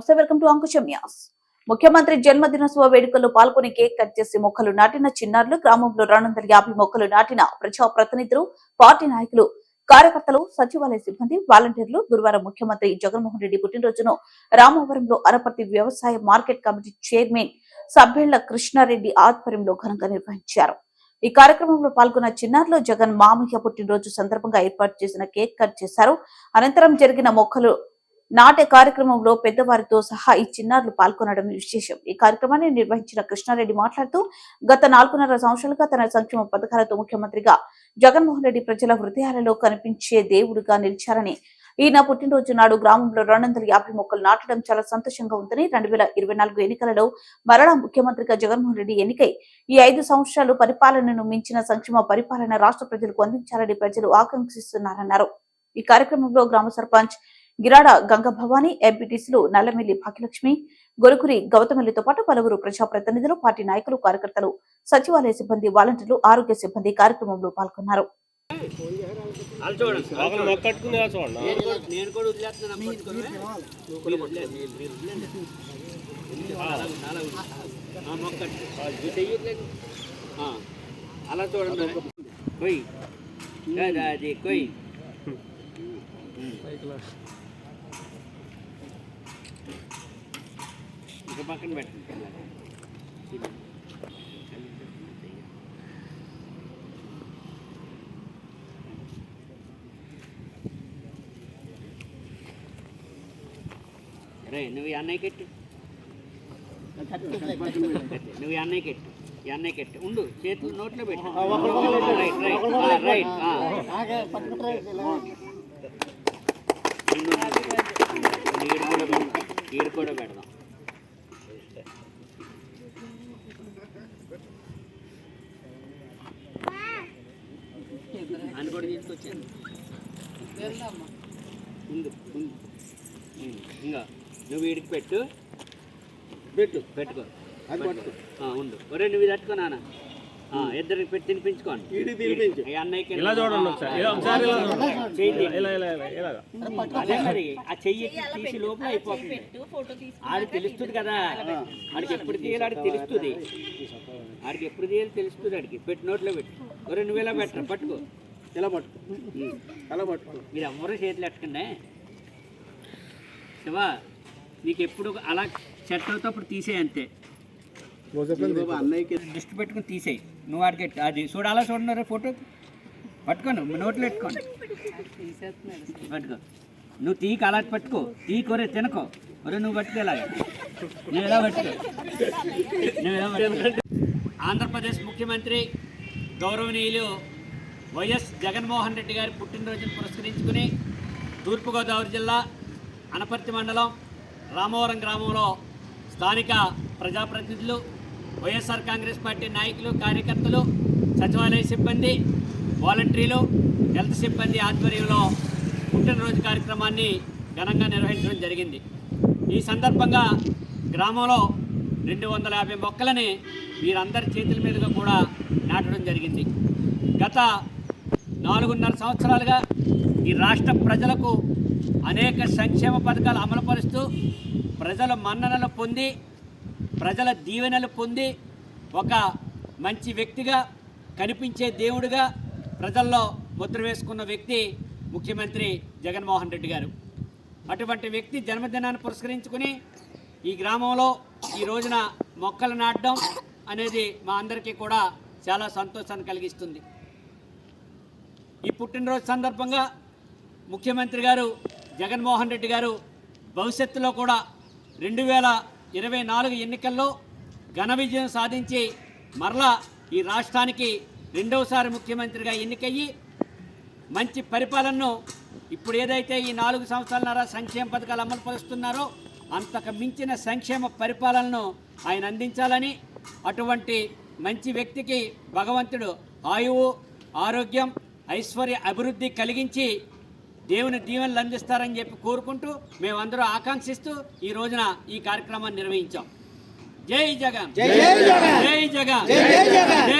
నమస్తే welcome to Ankusam Nyas. ముఖ్యమంత్రి జన్మదినోత్సవ వేడుకల్లో పాల్గొని కేక్ కట్ చేసి మొక్కలు నాటిన చిన్నారులు గ్రామంలో రెండు యాభై మొక్కలు నాటిన ప్రజాప్రతినిధులు పార్టీ నాయకులు కార్యకర్తలు సచివాలయ సిబ్బంది వాలంటీర్లు గురువారం ముఖ్యమంత్రి జగన్మోహన్ రెడ్డి పుట్టినరోజును రామవరంలో అనపర్తి వ్యవసాయ మార్కెట్ కమిటీ చైర్మన్ సభ్యుల కృష్ణారెడ్డి ఆధ్వర్యంలో ఘనంగా నిర్వహించారు. ఈ కార్యక్రమంలో పాల్గొన్న చిన్నారులు జగన్ మామయ్య పుట్టినరోజు సందర్భంగా ఏర్పాటు చేసిన కేక్ కట్ చేశారు. అనంతరం జరిగిన మొక్కలు నాటే కార్యక్రమంలో పెద్దవారితో సహా ఈ చిన్నారులు పాల్గొనడం విశేషం. ఈ కార్యక్రమాన్ని నిర్వహించిన కృష్ణారెడ్డి మాట్లాడుతూ గత నాలుగున్నర సంవత్సరాలుగా తన సంక్షేమ పథకాలతో ముఖ్యమంత్రిగా జగన్మోహన్ రెడ్డి ప్రజల హృదయాలలో కనిపించే దేవుడుగా నిలిచారని ఈయన పుట్టినరోజు నాడు గ్రామంలో రెండు వందల యాభై మొక్కలు నాటడం చాలా సంతోషంగా ఉందని రెండు వేల ఇరవై నాలుగు ఎన్నికలలో మరలా ముఖ్యమంత్రిగా జగన్మోహన్ రెడ్డి ఎన్నికై ఈ ఐదు సంవత్సరాలు పరిపాలనను మించిన సంక్షేమ పరిపాలన రాష్ట్ర ప్రజలకు అందించాలని ప్రజలు ఆకాంక్షిస్తున్నారన్నారు. ఈ కార్యక్రమంలో గ్రామ సర్పంచ్ గిరాడ గంగ భవానీ ఎంపీటీసీలు నల్లమిల్లి భాగ్యలక్ష్మి గొలుకురి గౌతమిల్లితో పాటు పలువురు ప్రజాప్రతినిధులు పార్టీ నాయకులు కార్యకర్తలు సచివాలయ సిబ్బంది వాలంటీర్లు ఆరోగ్య సిబ్బంది కార్యక్రమంలో పాల్గొన్నారు. వాళ్ళు చూడండి నేను కూడా నేను కూడా వదిలేస్తున్నాను పట్టుకొని మీరు వదిలేండి, మీరు- మీరు వదిలేండి. అలా ఉంది, అలా ఉంది. ఆ, మొక్క కట్టు. ఇది చెయ్యట్లేదు. ఆ, అలా చూడండి కొయ్యి కాదు, అది కొయ్యి ఇంకా పక్కన పెట్టండి రే నువ్వు ఈ అన్నయ్య కెట్టు నువ్వు ఈ అన్నయ్య కెట్టు ఈ అన్నయ్య కెట్టు ఉండు చేతులు నోట్లో పెట్టు. Right right right. ఈడు కూడా పెడదాం. ఉంది ఉంది ఉమ్, ఇంకా నువ్వు వీడికి పెట్టు. పెట్టు పెట్టుకో. అది పట్టుకో. ఉండు. ఒరే నువ్వు ఇది పట్టుకో నాన్న. ఆ, ఇద్దరికి పెట్టి తినిపించుకోండి. అన్నయ్యకి ఇలా చూడండి ఒకసారి. అదే మరి ఆ చెయ్యి తీసి లోపల అయిపోతుంది. ఆడికి తెలుస్తుంది కదా. ఆడికి ఎప్పుడు తీయాలి ఆడికి తెలుస్తుంది. ఆడికి ఎప్పుడు తీయాలి తెలుస్తుంది ఆడికి. పెట్టి నోట్లో పెట్టు. ఒరే నువ్వు ఇలా పెట్టరా పట్టుకో. ఇలా పట్టుకో అలా పట్టుకో మీరు ఎవరు చేతులు ఎట్టకండి శివా నీకు ఎప్పుడు అలా సెట్ అవుతే అప్పుడు తీసేయి అంతే. అన్నయ్యకి దృష్టి పెట్టుకుని తీసేయి. నువ్వు ఆడికి ఎట్టు. అది చూడు అలా చూడన్నారు ఫోటో? పట్టుకోను నోట్లో పెట్టుకోండి పట్టుకో. నువ్వు తీకి అలా పట్టుకో తీకొరే తినకో. ఒరే నువ్వు పట్టుకో ఇలాగ. నువ్వు ఎలా పట్టుకో? నువ్వు ఎలా పట్టుకో? ఆంధ్రప్రదేశ్ ముఖ్యమంత్రి గౌరవనీయులు వైఎస్ జగన్మోహన్ రెడ్డి గారి పుట్టినరోజును పురస్కరించుకుని తూర్పుగోదావరి జిల్లా అనపర్తి మండలం రామవరం గ్రామంలో స్థానిక ప్రజాప్రతినిధులు వైఎస్ఆర్ కాంగ్రెస్ పార్టీ నాయకులు కార్యకర్తలు సచివాలయ సిబ్బంది వాలంటీర్లు హెల్త్ సిబ్బంది ఆధ్వర్యంలో పుట్టినరోజు కార్యక్రమాన్ని ఘనంగా నిర్వహించడం జరిగింది. ఈ సందర్భంగా గ్రామంలో రెండు వందల యాభై మొక్కలని వీరందరి చేతుల మీదుగా కూడా నాటడం జరిగింది. గత నాలుగున్నర సంవత్సరాలుగా ఈ రాష్ట్ర ప్రజలకు అనేక సంక్షేమ పథకాలు అమలుపరుస్తూ ప్రజల మన్ననలు పొంది ప్రజల దీవెనలు పొంది ఒక మంచి వ్యక్తిగా కనిపించే దేవుడిగా ప్రజల్లో ముద్ర వేసుకున్న వ్యక్తి ముఖ్యమంత్రి జగన్మోహన్ రెడ్డి గారు. అటువంటి వ్యక్తి జన్మదినాన్ని పురస్కరించుకుని ఈ గ్రామంలో ఈ రోజున మొక్కలు నాటడం అనేది మా అందరికీ కూడా చాలా సంతోషాన్ని కలిగిస్తుంది. ఈ పుట్టినరోజు సందర్భంగా ముఖ్యమంత్రి గారు జగన్మోహన్ రెడ్డి గారు భవిష్యత్తులో కూడా రెండు వేల ఇరవై నాలుగు ఎన్నికల్లో ఘన విజయం సాధించి మరలా ఈ రాష్ట్రానికి రెండవసారి ముఖ్యమంత్రిగా ఎన్నికయ్యి మంచి పరిపాలనను ఇప్పుడు ఏదైతే ఈ నాలుగు సంవత్సరాలన్నర సంక్షేమ పథకాలు అమలు పరుస్తున్నారో అంతకు మించిన సంక్షేమ పరిపాలనను ఆయన అందించాలని అటువంటి మంచి వ్యక్తికి భగవంతుడు ఆయువు ఆరోగ్యం ఐశ్వర్య అభివృద్ధి కలిగించి దేవుని దీవెనలు అందిస్తారని చెప్పి కోరుకుంటూ మేమందరూ ఆకాంక్షిస్తూ ఈ రోజున ఈ కార్యక్రమాన్ని నిర్వహించాం. జై జగన్. జై జగన్. జై జగన్. జై